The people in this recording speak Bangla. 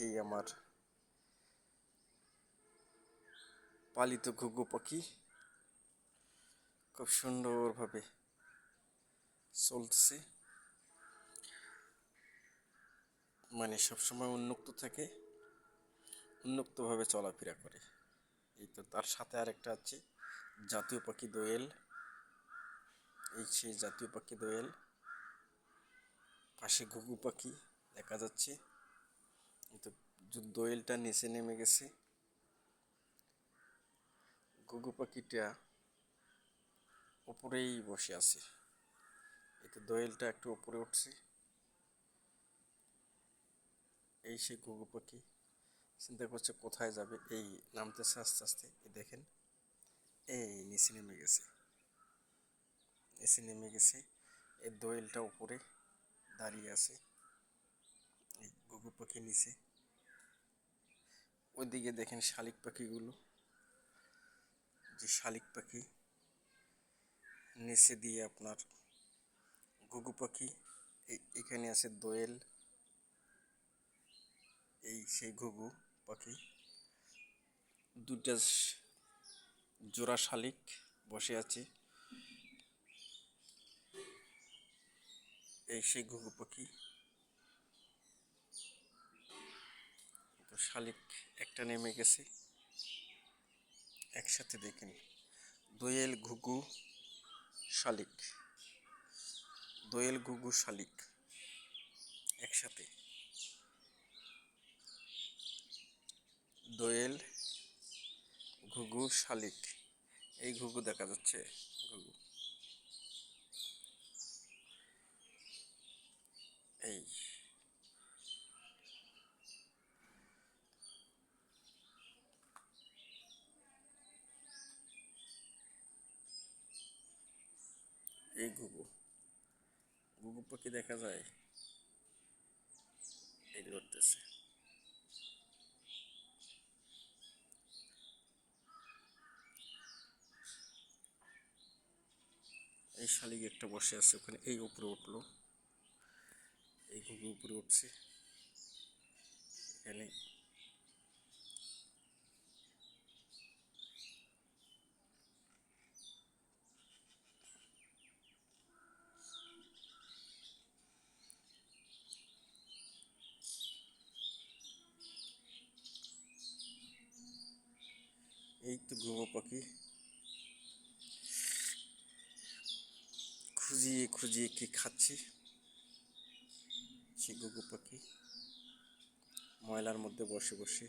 এই আমার পালিত ঘুঘু পাখি খুব সুন্দরভাবে চলতেছে। মানে সবসময় উন্মুক্ত থাকে, উন্মুক্তভাবে চলাফেরা করে। এই তো তার সাথে আরেকটা আছে, জাতীয় পাখি দোয়েল। এই সেই জাতীয় পাখি দোয়েল। পাশে ঘুঘু পাখি দেখা যাচ্ছে। তো দোয়েলটা নিচে নেমে গেছে। ঘুঘু পাখিটা উপরেই বসে আছে। এই তো দোয়েলটা একটু উপরে উঠছে। এই সেই ঘুঘু পাখি চিন্তা করছে কোথায় যাবে, এই নামতেছে আস্তে আস্তে। দেখেন, এই নিচে নেমে গেছে। নিচে নেমে গেছে, এই দোয়েলটা উপরে দাঁড়িয়ে আছে। ঘুঘু পাখি নিচে। ওইদিকে দেখেন শালিক পাখিগুলো। যে শালিক পাখি নিচে দিয়ে আপনার ঘুঘু পাখি এখানে আছে দোয়েল। এই সেই ঘুঘু পাখি। দুটা জোড়া শালিক বসে আছে। এই সেই ঘুঘু পাখি। শালিক একটা নেমে গেছে। একসাথে দেখেন, দোয়েল ঘুঘু শালিক। দোয়েল ঘুঘু শালিক একসাথে। দোয়েল ঘুঘু শালিক, এই ঘুঘু দেখা যাচ্ছে। ঘুঘু এই এই ঘুঘু ঘুঘু পাখি দেখা যায়, এই লড়তেছে এই শালিক একটা বসে আছে, ওখানে এই উপরে উঠল। এই ঘুঘু উপরে উঠছে। এখানে এই তো গ্রহ পাখি। খুঁজিয়ে খুঁজিয়ে কি খাচ্ছি? সে গুগু পাখি। ময়লার মধ্যে বসে বসে।